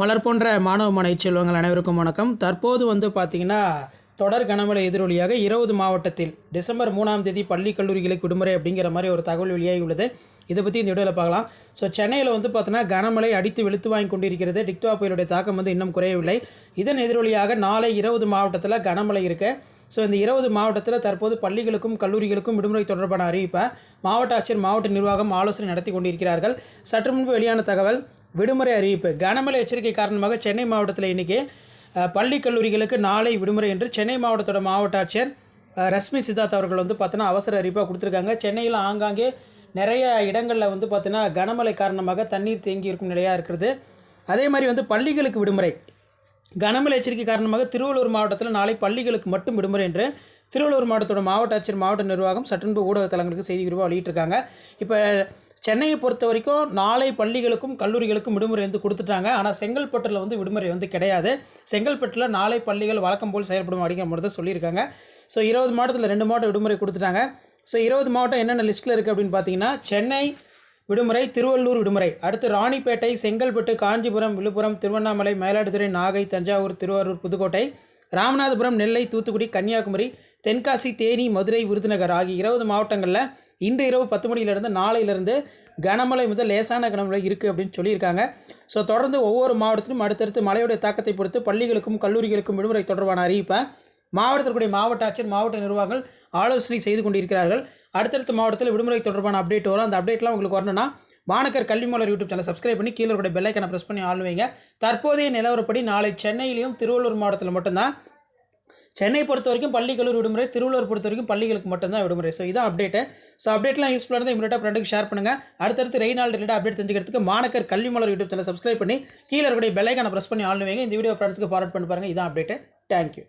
மலர் போன்ற மாணவ மாணவி செல்வங்கள் அனைவருக்கும் வணக்கம். தற்போது வந்து பார்த்திங்கன்னா தொடர் கனமழை எதிரொலியாக இருபது மாவட்டத்தில் டிசம்பர் மூணாம் தேதி பள்ளி கல்லூரிகளுக்கு விடுமுறை அப்படிங்கிற மாதிரி ஒரு தகவல் வெளியாகி உள்ளது இதை பற்றி இந்த வீடியோவில் பார்க்கலாம். ஸோ சென்னையில் வந்து பார்த்தோன்னா கனமழை அடித்து வெளுத்து வாங்கி கொண்டிருக்கிறது. டிக்டுவா புயலுடைய தாக்கம் வந்து இன்னும் குறையவில்லை. இதன் எதிரொலியாக நாளை இருபது மாவட்டத்தில் கனமழை இருக்கு. ஸோ இந்த இருபது மாவட்டத்தில் தற்போது பள்ளிகளுக்கும் கல்லூரிகளுக்கும் விடுமுறை தொடர்பான அறிவிப்பை மாவட்ட ஆட்சியர் மாவட்ட நிர்வாகம் ஆலோசனை நடத்தி கொண்டிருக்கிறார்கள். சற்று முன்பு வெளியான தகவல் விடுமுறை அறிவிப்பு. கனமழை எச்சரிக்கை காரணமாக சென்னை மாவட்டத்தில் இன்றைக்கி பள்ளி கல்லூரிகளுக்கு நாளை விடுமுறை என்று சென்னை மாவட்டத்தோட மாவட்ட ஆட்சியர் ரஷ்மி சித்தார்த் அவர்கள் வந்து பார்த்தோன்னா அவசர அறிவிப்பாக கொடுத்துருக்காங்க. சென்னையில் ஆங்காங்கே நிறைய இடங்களில் வந்து பார்த்தீங்கன்னா கனமழை காரணமாக தண்ணீர் தேங்கி இருக்கும் நிலையாக இருக்கிறது. அதே மாதிரி வந்து பள்ளிகளுக்கு விடுமுறை. கனமழை எச்சரிக்கை காரணமாக திருவள்ளூர் மாவட்டத்தில் நாளை பள்ளிகளுக்கு மட்டும் விடுமுறை என்று திருவள்ளூர் மாவட்டத்தோட மாவட்ட ஆட்சியர் மாவட்ட நிர்வாகம் சட்டன்பு ஊடக தளங்களுக்கு செய்தி குறிப்பாக வெளியிட்டிருக்காங்க. இப்போ சென்னையை பொறுத்த வரைக்கும் நாளை பள்ளிகளுக்கும் கல்லூரிகளுக்கும் விடுமுறை வந்து கொடுத்துட்டாங்க. ஆனால் செங்கல்பட்டில் வந்து விடுமுறை வந்து கிடையாது. செங்கல்பட்டில் நாளை பள்ளிகள் வழக்கம் போல் செயல்படும் அப்படிங்கிற மாதிரி தான் சொல்லியிருக்காங்க. ஸோ இருபது மாவட்டத்தில் ரெண்டு மாவட்டம் விடுமுறை கொடுத்துட்டாங்க. ஸோ இருபது மாவட்டம் என்னென்ன லிஸ்ட்டில் இருக்குது அப்படின்னு பார்த்தீங்கன்னா சென்னை விடுமுறை திருவள்ளூர் விடுமுறை. அடுத்து ராணிப்பேட்டை செங்கல்பட்டு காஞ்சிபுரம் விழுப்புரம் திருவண்ணாமலை மயிலாடுதுறை நாகை தஞ்சாவூர் திருவாரூர் புதுக்கோட்டை. ராமநாதபுரம் நெல்லை தூத்துக்குடி கன்னியாகுமரி தென்காசி தேனி மதுரை விருதுநகர் ஆகிய இருபது மாவட்டங்களில் இன்று இரவு பத்து மணியிலிருந்து நாளையிலிருந்து கனமழை முதல் லேசான கனமழை இருக்குது அப்படின்னு சொல்லியிருக்காங்க. ஸோ தொடர்ந்து ஒவ்வொரு மாவட்டத்திலும் அடுத்தடுத்து மழையுடைய தாக்கத்தை பொறுத்து பள்ளிகளுக்கும் கல்லூரிகளுக்கும் விடுமுறை தொடர்பான அறிவிப்பை மாவட்டத்திற்குடைய மாவட்ட ஆட்சியர் மாவட்ட நிர்வாகங்கள் ஆலோசனை செய்து கொண்டிருக்கிறார்கள். அடுத்தடுத்த மாவட்டத்தில் விடுமுறை தொடர்பான அப்டேட் வரும். அந்த அப்டேட்லாம் உங்களுக்கு வரணும்னா மாணக்கர் கல்வி மலர் யூடியூப் சேனல் சப்ஸ்கிரைப் பண்ணி கீழே கூட பெல்லைக்கனை ப்ரெஸ் பண்ணி ஆள் வைங்க. தற்போதைய நிலவரப்படி நாளை சென்னையிலையும் திருவள்ளூர் மாவட்டத்தில் மட்டும்தான். சென்னை பொறுத்த வரைக்கும் பள்ளி கல்லூரி விடுமுறை திருவள்ளூர் பொறுத்த வரைக்கும் பள்ளிகளுக்கு மட்டும்தான் விடுமுறை. ஸோ இதான் அப்டேட்டு ஸோ அப்டேட்லாம் யூஸ்ஃபுல்லாக இருந்தால் இமீடியட்டாக ஃப்ரெண்டுக்கு ஷேர் பண்ணுங்கள் அடுத்தடுத்து ரெய்னால் ரிலேட்டாக அப்டேட் தெரிஞ்சுக்கிறதுக்கு மாணக்கர் கல்வி மலர் யூடியூப் சேனல் சப்ஸ்கிரைப் பண்ணி கீழே இருக்கக்கூடிய பெல்லைக்கான ப்ரெஸ் பண்ணி ஆள் வைங்க. இந்த வீடியோ ஃப்ரெண்ட்ஸ்க்கு ஃபார்வர்ட் பண்ணி பாருங்கள் இதான் அப்டேட்டு தேங்க்யூ